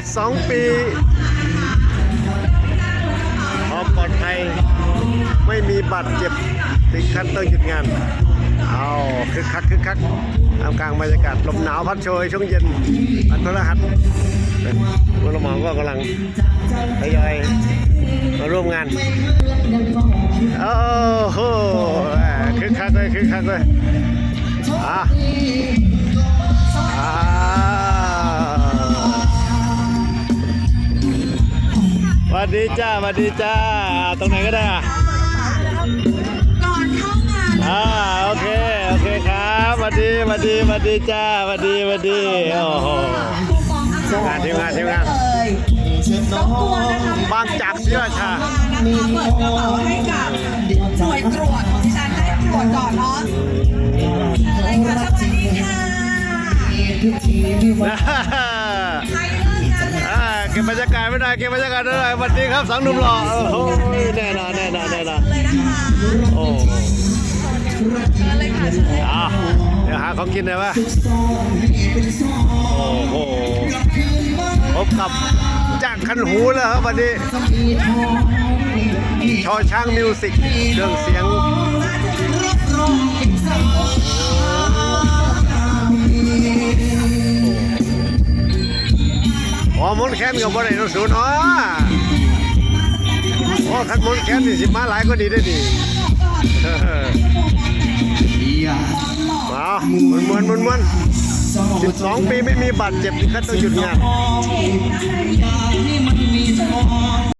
12 ปีความปลอดภัยไม่มีบาดเจ็บถึงขั้นต้องหยุดงาน เอาคึกคักคึกคักท่ามกลางบรรยากาศลมหนาวพัดโชยช่วงเย็นอันพฤหัสคุณละหมองก็กำลังทยอยมาร่วมงาน โอ้โหคึกคักเลยคึกคักเลย วัสดีจ้าสวัสดีจ้า ตรงไหนก็ได้อะก่อนเข้างานอ่าโอเคโอเคครับสวัสดีสวัสดีสวัสดีจ้าสวัสดีสวัสดีโอ้โหคูปองอาหารทีมงานทีมงานเลยรบกวนนะคะบางจากศรีราชานะคะเปิดกระเป๋าให้กับหน่วยตรวจของดิฉันได้ตรวจก่อนเนาะอะไรค่ะสวัสดีค่ะใคร เก็บบรรยากาศไม่ได้เก็บบรรยากาศไม่ได้สวัสดีครับสังหนุ่มหล่อโอ้โหแน่นอนแน่นอนแน่นอนเลยนะคะโอ้เชิญเลยค่ะเชิญเลยอะเดี๋ยวหาของกินหน่อยวะโอ้โหพบกับจากคันหูแล้วครับวันนี้ชอช้างมิวสิกเครื่องเสียง มนแค้นกับบ่ได้ต้องสูนอ๋อโอ้ขันมนแค้นนี่สิมาหลายก็ดีได้ดีเออเอามวนมวนเหมือนสิบสองปีไม่มีบาดเจ็บที่ขัดต้องหยุดงาน